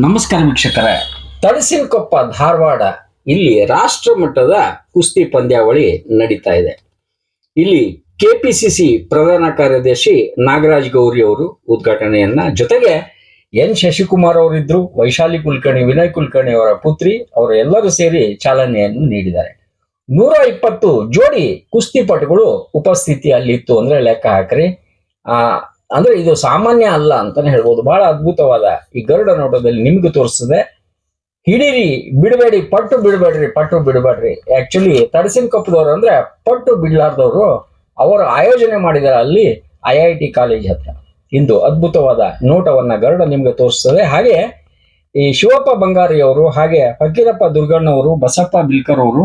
ನಮಸ್ಕಾರ ವೀಕ್ಷಕರೇ. ತಳಸಿನಕೊಪ್ಪ ಧಾರವಾಡ ಇಲ್ಲಿ ರಾಷ್ಟ್ರ ಮಟ್ಟದ ಕುಸ್ತಿ ಪಂದ್ಯಾವಳಿ ನಡೀತಾ ಇದೆ. ಇಲ್ಲಿ ಕೆಪಿಸಿಸಿ ಪ್ರಧಾನ ಕಾರ್ಯದರ್ಶಿ ನಾಗರಾಜ್ ಗೌರಿ ಅವರು ಉದ್ಘಾಟನೆಯನ್ನ ಜೊತೆಗೆ ಎನ್ ಶಶಿಕುಮಾರ್ ಅವರಿದ್ರು ವೈಶಾಲಿ ಕುಲಕರ್ಣಿ, ವಿನಯ್ ಕುಲಕರ್ಣಿ ಅವರ ಪುತ್ರಿ, ಅವರು ಎಲ್ಲರೂ ಸೇರಿ ಚಾಲನೆಯನ್ನು ನೀಡಿದ್ದಾರೆ. ನೂರ ಇಪ್ಪತ್ತು ಜೋಡಿ ಕುಸ್ತಿಪಟುಗಳು ಉಪಸ್ಥಿತಿ ಅಲ್ಲಿತ್ತು ಅಂದ್ರೆ ಲೆಕ್ಕ ಹಾಕ್ರಿ. ಆ ಅಂದ್ರೆ ಇದು ಸಾಮಾನ್ಯ ಅಲ್ಲ ಅಂತಾನೆ ಹೇಳ್ಬೋದು. ಬಹಳ ಅದ್ಭುತವಾದ ಈ ಗರುಡ ನೋಟದಲ್ಲಿ ನಿಮ್ಗೆ ತೋರಿಸ್ತದೆ. ಹಿಡೀರಿ, ಬಿಡಬೇಡಿ, ಪಟ್ಟು ಬಿಡಬೇಡ್ರಿ ಪಟ್ಟು ಬಿಡಬೇಡ್ರಿ. ಆಕ್ಚುಲಿ ತಡಸಿನ ಕಪ್ಪದವ್ರು ಅಂದ್ರೆ ಪಟ್ಟು ಬಿಡ್ಲಾರ್ದವ್ರು ಅವರು ಆಯೋಜನೆ ಮಾಡಿದ್ದಾರೆ ಅಲ್ಲಿ ಐ ಐ ಟಿ ಕಾಲೇಜ್ ಹತ್ರ. ಇಂದು ಅದ್ಭುತವಾದ ನೋಟವನ್ನ ಗರುಡ ನಿಮ್ಗೆ ತೋರಿಸ್ತದೆ. ಹಾಗೆ ಈ ಶಿವಪ್ಪ ಬಂಗಾರಿ ಅವರು ಹಾಗೆ ಫಕೀರಪ್ಪ ದುರ್ಗಣ್ಣವರು, ಬಸಪ್ಪ ಬಿಲ್ಕರ್ ಅವರು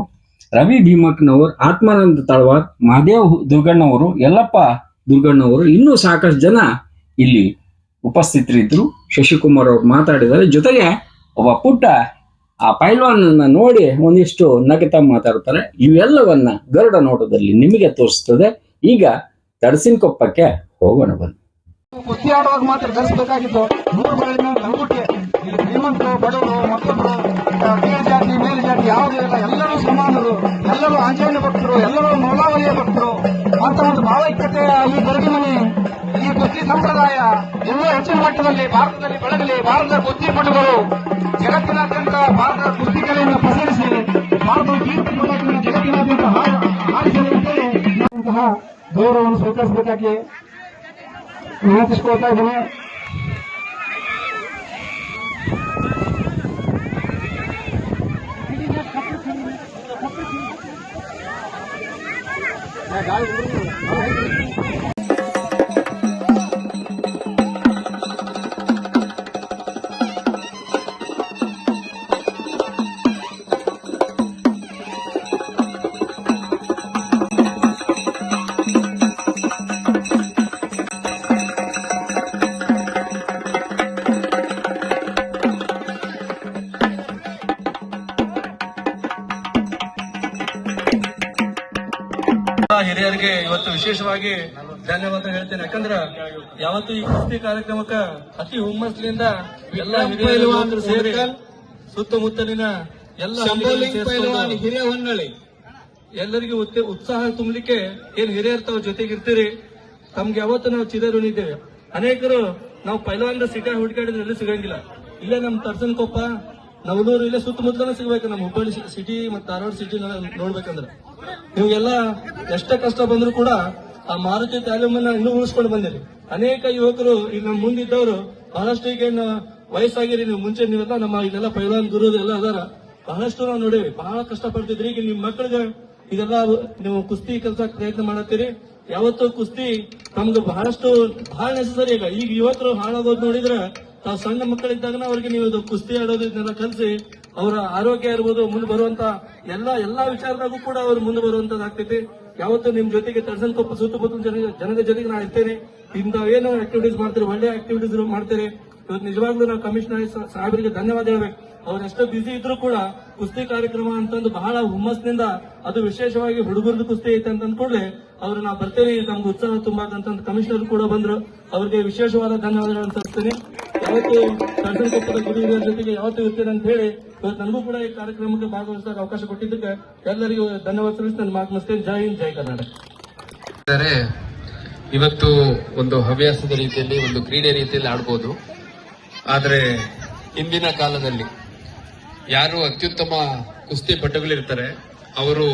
ರವಿ ಭೀಮಕ್ನವರು ಆತ್ಮಾನಂದ ತಳವಾರ್, ಮಹದೇವ್ ದುರ್ಗಣ್ಣವರು, ಯಲ್ಲಪ್ಪ ದುರ್ಗಣ್ಣವರು ಇನ್ನೂ ಸಾಕಷ್ಟು ಜನ ಇಲ್ಲಿ ಉಪಸ್ಥಿತರಿದ್ದರು ಶಶಿಕುಮಾರ್ ಅವರು ಮಾತಾಡಿದ್ದಾರೆ. ಜೊತೆಗೆ ಒಬ್ಬ ಪುಟ್ಟ ಆ ಪೈಲ್ವಾನನ್ನ ನೋಡಿ ಒಂದಿಷ್ಟು ನಗತ ಮಾತಾಡ್ತಾರೆ. ಇವೆಲ್ಲವನ್ನ ಗರುಡ ನೋಟದಲ್ಲಿ ನಿಮಗೆ ತೋರಿಸ್ತದೆ. ಈಗ ತಡಸಿನಕೊಪ್ಪಕ್ಕೆ ಹೋಗೋಣ ಬನ್ನಿ. ಕುಸ್ತಿ ಮಾತ್ರ ಧರಿಸಬೇಕಾಗಿತ್ತು. ಮೂರು ಬೆಳೆನ ಲಂಗುಟಿ ಶ್ರೀಮಂತರು, ಬಡವರು ಮತ್ತೊಬ್ಬರು ಕೀಳು ಜಾತಿ ಮೇಲು ಜಾತಿ ಯಾವುದೂ ಇಲ್ಲ. ಎಲ್ಲರೂ ಸಮಾನರು, ಎಲ್ಲರೂ ಆಂಜನೇಯ ಭಕ್ತರು, ಎಲ್ಲರೂ ಮೌಲಾವಲಿಯ ಭಕ್ತರು. ಅಂತ ಒಂದು ಭಾವೈಕ್ಯತೆ ಈ ಗರುಡಿಮನೆ ಈ ಕುಸ್ತಿ ಸಂಪ್ರದಾಯ ಇನ್ನೂ ಹೆಚ್ಚಿನ ಮಟ್ಟದಲ್ಲಿ ಭಾರತದಲ್ಲಿ ಬೆಳಗಲಿ, ಭಾರತದ ಕುಸ್ತಿಪಟುಗಳು ಜಗತ್ತಿನಾದ್ಯಂತ ಭಾರತದ ಕುಸ್ತಿ ಕಲೆಯನ್ನು ಪಸರಿಸಿ, ಭಾರತದ ಕೀರ್ತಿ ಪದಕವನ್ನು ಜಗತ್ತಿನಾದ್ಯಂತ ಹಾ- ಹಾರಿಸಲಿ ಅಂತೇಳಿ ಇಂತಹ ಗೌರವವನ್ನು ಸ್ವೀಕರಿಸಬೇಕಾಗಿ ವಿನಂತಿಸಿಕೊಳ್ತಾ ಇದ್ದೀನಿ. ಇವತ್ತು ವಿಶೇಷವಾಗಿ ಧನ್ಯವಾದ ಹೇಳ್ತೇನೆ. ಯಾಕಂದ್ರ ಯಾವತ್ತು ಈ ಕುಸ್ತಿ ಕಾರ್ಯಕ್ರಮಕ್ಕ ಅತಿ ಹುಮ್ಮಸ್ಲಿಂದ ಎಲ್ಲ ಸೇರಿ ಸುತ್ತಮುತ್ತಲಿನ ಎಲ್ಲ ಹಿರಿಯ ಹೊನ್ನಳಿ ಎಲ್ಲರಿಗೂ ಉತ್ಸಾಹ ತುಂಬಲಿಕ್ಕೆ ಏನ್ ಹಿರಿಯ ಇರ್ತಾವ ಜೊತೆಗಿರ್ತೀರಿ? ತಮ್ಗೆ ಯಾವತ್ತು ನಾವು ಚಿದರುಣಿದ್ದೇವೆ. ಅನೇಕರು ನಾವು ಪೈಲವಾನ್ರ ಸಿಟಿ ಹುಡುಕಾಡಿದ್ರೆ ಎಲ್ಲೂ ಸಿಗಂಗಿಲ್ಲ. ಇಲ್ಲೇ ನಮ್ ತರ್ಸನ್ ಕೊಪ್ಪ ನವಲೂರು ಇಲ್ಲೇ ಸುತ್ತಮುತ್ತಲೂ ಸಿಗ್ಬೇಕು. ನಮ್ಮ ಹುಬ್ಬಳ್ಳಿ ಸಿಟಿ ಮತ್ತೆ ಧಾರವಾಡ ಸಿಟಿ ನೋಡ್ಬೇಕಂದ್ರೆ. ನೀವೆಲ್ಲ ಎಷ್ಟೇ ಕಷ್ಟ ಬಂದ್ರು ಕೂಡ ಆ ಮಾರುತಿ ತಾಲೀಮನ್ನ ಇನ್ನೂ ಉಳಿಸ್ಕೊಂಡು ಬಂದಿರಿ. ಅನೇಕ ಯುವಕರು ಈಗ ನಮ್ಮ ಮುಂದಿದ್ದವರು ಬಹಳಷ್ಟು ಈಗ ವಯಸ್ಸಾಗಿರಿ, ನೀವು ಮುಂಚೆ ನೀವೆಲ್ಲ ನಮ್ಮ ಇದೆಲ್ಲ ಪೈಲಾನ್ ಗುರು ಎಲ್ಲ ಅದಾರ. ಬಹಳಷ್ಟು ನಾವು ನೋಡೇವಿ ಬಹಳ ಕಷ್ಟ ಪಡ್ತಿದ್ರಿ. ಈಗ ನಿಮ್ ಮಕ್ಕಳಿಗೆ ಇದೆಲ್ಲ ನೀವು ಕುಸ್ತಿ ಕೆಲಸ ಪ್ರಯತ್ನ ಮಾಡತ್ತೀರಿ. ಯಾವತ್ತು ಕುಸ್ತಿ ನಮ್ಗೆ ಬಹಳಷ್ಟು ಬಹಳ ನೆಸಸರಿ ಈಗ. ಈಗ ಯುವಕರು ಹಾಳಾಗೋದು ನೋಡಿದ್ರೆ ತಾವು ಸಣ್ಣ ಮಕ್ಕಳಿದ್ದಾಗ ಅವ್ರಿಗೆ ನೀವು ಕುಸ್ತಿ ಆಡೋದು ಇದನ್ನೆಲ್ಲ ಕಲಿಸಿ ಅವರ ಆರೋಗ್ಯ ಇರ್ಬೋದು, ಮುಂದೆ ಬರುವಂತ ಎಲ್ಲ, ಎಲ್ಲಾ ವಿಚಾರದಾಗೂ ಕೂಡ ಅವ್ರು ಮುಂದೆ ಬರುವಂತದ್ದಾಗ್ತೈತಿ ಯಾವತ್ತು ನಿಮ್ ಜೊತೆಗೆ ತರ್ಸನ್ ಕೊಪ್ಪ ಸುತ್ತಮುತ್ತಲ ಜನ ಜನರ ಜೊತೆಗೆ ನಾನು ಇರ್ತೇನೆ. ಏನು ಆಕ್ಟಿವಿಟೀಸ್ ಮಾಡ್ತಾರೆ, ಒಳ್ಳೆ ಆಕ್ಟಿವಿಟೀಸ್ ಮಾಡ್ತಾರೆ. ಇವತ್ತು ನಿಜವಾಗ್ಲೂ ನಾವು ಕಮಿಷನರ್ ಸಾಹೇಬರಿಗೆ ಧನ್ಯವಾದ ಹೇಳ್ಬೇಕು. ಅವ್ರು ಎಷ್ಟೋ ಬ್ಯುಸಿ ಇದ್ರು ಕೂಡ ಕುಸ್ತಿ ಕಾರ್ಯಕ್ರಮ ಅಂತಂದು ಬಹಳ ಹುಮ್ಮಸ್ನಿಂದ ಅದು ವಿಶೇಷವಾಗಿ ಹುಡುಗರದ್ದು ಕುಸ್ತಿ ಐತೆ ಅಂತ ಅಂದ್ಕೊಳ್ಳೆ ಅವ್ರು ನಾವು ಬರ್ತೇವೆ ನಮ್ಗೆ ಉತ್ಸಾಹ ತುಂಬಾದಂತ ಕಮಿಷನರ್ ಕೂಡ ಬಂದ್ರು. ಅವ್ರಿಗೆ ವಿಶೇಷವಾದ ಧನ್ಯವಾದಗಳನ್ನು ತರ್ತೇನೆ ಯಾವತ್ತು ದರ್ಶನ ಕೊಪ್ಪದ ಗುರು ಜೊತೆಗೆ ಯಾವತ್ತು ಇರ್ತೇನೆ ಅಂತ ಹೇಳಿ ಇವತ್ತು ನನಗೂ ಕೂಡ ಈ ಕಾರ್ಯಕ್ರಮಕ್ಕೆ ಭಾಗವಹಿಸೋಕೆ ಅವಕಾಶ ಕೊಟ್ಟಿದ್ದಕ್ಕೆ ಎಲ್ಲರಿಗೂ ಧನ್ಯವಾದ ಸಲ್ಲಿಸಿ ನನ್ನ ಮಾತು ಮುಗಿಸ್ತೇನೆ. ಜೈ ಹಿಂದ್, ಜೈ ಕರ್ನಾಟಕ. ಇವತ್ತು ಒಂದು ಹವ್ಯಾಸದ ರೀತಿಯಲ್ಲಿ, ಒಂದು ಕ್ರೀಡೆ ರೀತಿಯಲ್ಲಿ ಆಡ್ಬೋದು. ಆದರೆ ಹಿಂದಿನ ಕಾಲದಲ್ಲಿ ಯಾರು ಅತ್ಯುತ್ತಮ ಕುಸ್ತಿ ಪಟುಗಳಿರ್ತಾರೆ, ಅವರು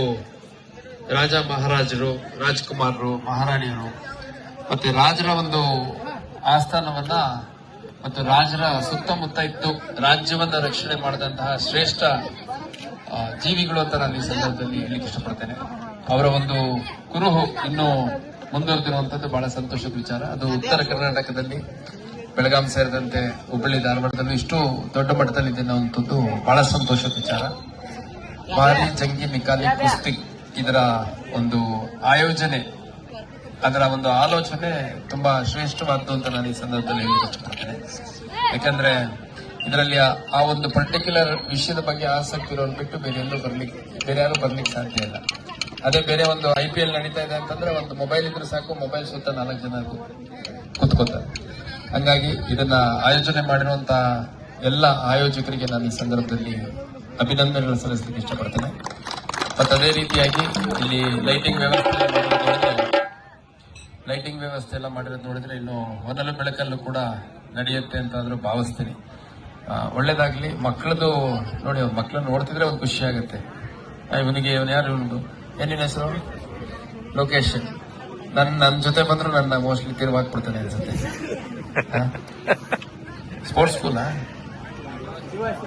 ರಾಜ ಮಹಾರಾಜರು, ರಾಜ್ಕುಮಾರರು, ಮಹಾರಾಣಿಯರು, ಮತ್ತೆ ರಾಜರ ಒಂದು ಆಸ್ಥಾನವನ್ನ ಮತ್ತು ರಾಜರ ಸುತ್ತಮುತ್ತ ಇತ್ತು, ರಾಜ್ಯವನ್ನ ರಕ್ಷಣೆ ಮಾಡಿದಂತಹ ಶ್ರೇಷ್ಠ ಜೀವಿಗಳು ಅಂತ ನಾನು ಈ ಸಂದರ್ಭದಲ್ಲಿ ಹೇಳಲಿಕ್ಕೆ ಇಷ್ಟಪಡ್ತೇನೆ. ಅವರ ಒಂದು ಕುರುಹು ಇನ್ನೂ ಮುಂದುವರೆದಿರುವಂತದ್ದು ಬಹಳ ಸಂತೋಷದ ವಿಚಾರ. ಅದು ಉತ್ತರ ಕರ್ನಾಟಕದಲ್ಲಿ, ಬೆಳಗಾಂ ಸೇರಿದಂತೆ ಹುಬ್ಬಳ್ಳಿ, ಧಾರವಾಡದಲ್ಲೂ ಇಷ್ಟು ದೊಡ್ಡ ಮಟ್ಟದಲ್ಲಿ ಇದೆ ಬಹಳ ಸಂತೋಷದ ವಿಚಾರ. ಭಾರಿ ಜಂಗಿ ಮಿಕಾಲಿ ಕುಸ್ತಿ ಇದರ ಒಂದು ಆಯೋಜನೆ, ಅದರ ಒಂದು ಆಲೋಚನೆ ತುಂಬಾ ಶ್ರೇಷ್ಠವಾದ್ದು ಅಂತ ನಾನು ಈ ಸಂದರ್ಭದಲ್ಲಿ ಇಷ್ಟಪಡ್ತೇನೆ. ಯಾಕಂದ್ರೆ ಇದರಲ್ಲಿ ಆ- ಒಂದು ಪರ್ಟಿಕ್ಯುಲರ್ ವಿಷಯದ ಬಗ್ಗೆ ಆಸಕ್ತಿ ಇರೋನ್ ಬಿಟ್ಟು ಬೇರೆ ಎಲ್ಲೂ ಬರ್ಲಿಕ್ಕೆ ಬೇರೆ ಯಾರು ಬರ್ಲಿಕ್ಕೆ ಸಾಧ್ಯ ಇಲ್ಲ. ಅದೇ ಬೇರೆ ಒಂದು ಐ ಪಿ ಎಲ್ ನಡೀತಾ ಇದೆ ಅಂತಂದ್ರೆ ಒಂದು ಮೊಬೈಲ್ ಇದ್ರೆ ಸಾಕು ಮೊಬೈಲ್ ಸುತ್ತ ನಾಲ್ಕು ಜನ ಕೂತ್ಕೋತಾರೆ. ಹಂಗಾಗಿ ಇದನ್ನ ಆಯೋಜನೆ ಮಾಡಿರುವಂತ ಎಲ್ಲ ಆಯೋಜಕರಿಗೆ ನಾನು ಈ ಸಂದರ್ಭದಲ್ಲಿ ಅಭಿನಂದನೆಗಳು ಸಲ್ಲಿಸಲಿಕ್ಕೆ ಇಷ್ಟಪಡ್ತೇನೆ. ಮತ್ತು ಅದೇ ರೀತಿಯಾಗಿ ಇಲ್ಲಿ ಲೈಟಿಂಗ್ ವ್ಯವಸ್ಥೆ ಲೈಟಿಂಗ್ ವ್ಯವಸ್ಥೆ ಎಲ್ಲ ಮಾಡಿರೋದು ನೋಡಿದ್ರೆ ಇನ್ನು ಹೊನಲು ಬೆಳಕಲ್ಲೂ ಕೂಡ ನಡೆಯುತ್ತೆ ಅಂತ ಆದ್ರೂ ಭಾವಿಸ್ತೀನಿ ಒಳ್ಳೇದಾಗಲಿ. ಮಕ್ಕಳದು ನೋಡಿ, ಮಕ್ಕಳನ್ನ ನೋಡ್ತಿದ್ರೆ ಒಂದು ಖುಷಿ ಆಗುತ್ತೆ. ಇವನಿಗೆ ಇವನು ಯಾರು ಇವನು ಏನಿನ ಹೆಸರು? ಲೋಕೇಶ್. ನನ್ನ ನನ್ನ ಜೊತೆ ಬಂದ್ರು ನನ್ನ ಮೋಸ್ಟ್ಲಿ ತಿರುವಾಕ್ಬಿಡ್ತಾನೆ ಅನ್ಸುತ್ತೆ. ಸ್ಪೋರ್ಟ್ಸ್ ಸ್ಕೂಲಾ?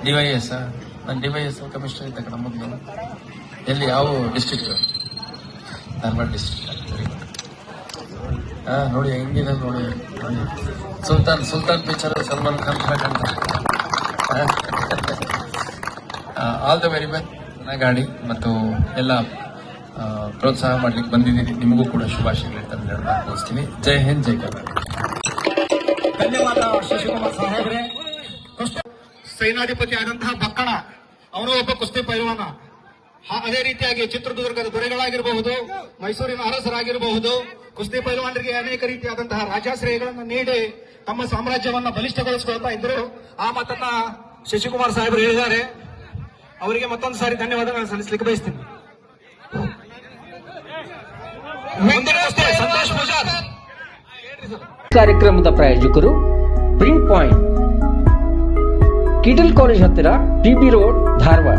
ಡಿವೈಎಸ್ ನಾನು ಡಿವೈಎಸ್ ಕಮಿಷನರ್ ಇದ್ದ ಕಡೆ ಮೊದಲು. ಎಲ್ಲಿ? ಯಾವ ಡಿಸ್ಟಿಕ್ ಧಾರವಾಡ ಡಿಸ್ಟ್ರಿಕ್ಟ್. ಹಾ ನೋಡಿ, ಹೆಂಗಿದೆ ನೋಡಿ ನೋಡಿ. ಸುಲ್ತಾನ್ ಸುಲ್ತಾನ್ ಪಿಕ್ಚರ್ ಸಲ್ಮಾನ್ ಖಾನ್ ಕಂಡ ಆಲ್ ದ ವೆರಿ ಬೆಸ್ಟ್ ಚೆನ್ನಾಗಿ ಗಾಡಿ ಮತ್ತು ಎಲ್ಲ ಪ್ರೋತ್ಸಾಹ ಮಾಡ್ಲಿಕ್ಕೆ ಬಂದಿದ್ದೀನಿ ನಿಮಗೂ ಕೂಡ ಶುಭಾಶಯಗಳು ಅಂತ ಬಯಸ್ತೀನಿ ಜೈ ಹಿಂದ್, ಜೈ ಕರ್ನಾಟಕ. ಧನ್ಯವಾದ ಶಶಿಕುಮಾರ್ ಸಾಹೇಬ್ರೆ. ಸೈನಾಧಿಪತಿ ಆದಂತಹ ಬಕ್ಕಣ, ಅವನು ಒಬ್ಬ ಕುಸ್ತಿ ಪೈಲ್ವಾನ. ಅದೇ ರೀತಿಯಾಗಿ ಚಿತ್ರದುರ್ಗದ ದೊರೆಗಳಾಗಿರಬಹುದು ಮೈಸೂರಿನ ಅರಸರಾಗಿರಬಹುದು ಕುಸ್ತಿ ಪೈಲ್ವಾನರಿಗೆ ಅನೇಕ ರೀತಿಯಾದಂತಹ ರಾಜಾಶ್ರಯಗಳನ್ನು ನೀಡಿ ತಮ್ಮ ಸಾಮ್ರಾಜ್ಯವನ್ನ ಬಲಿಷ್ಠಗೊಳಿಸಿಕೊಳ್ತಾ ಇದ್ರು ಆ ಮಾತನ್ನ ಶಶಿಕುಮಾರ್ ಸಾಹೇಬರು ಹೇಳಿದ್ದಾರೆ. ಅವರಿಗೆ ಮತ್ತೊಂದು ಸಾರಿ ಧನ್ಯವಾದಗಳನ್ನು ಸಲ್ಲಿಸಲಿಕ್ಕೆ ಬಯಸ್ತೀನಿ. ಕಾರ್ಯಕ್ರಮದ ಪ್ರಾಯೋಜಕರು ಪ್ರಿಂಟ್ ಪಾಯಿಂಟ್ ಕಿಟಲ್ ಕಾಲೇಜ್ ಹತ್ತಿರ ಟಿಬಿ ರೋಡ್ ಧಾರವಾಡ.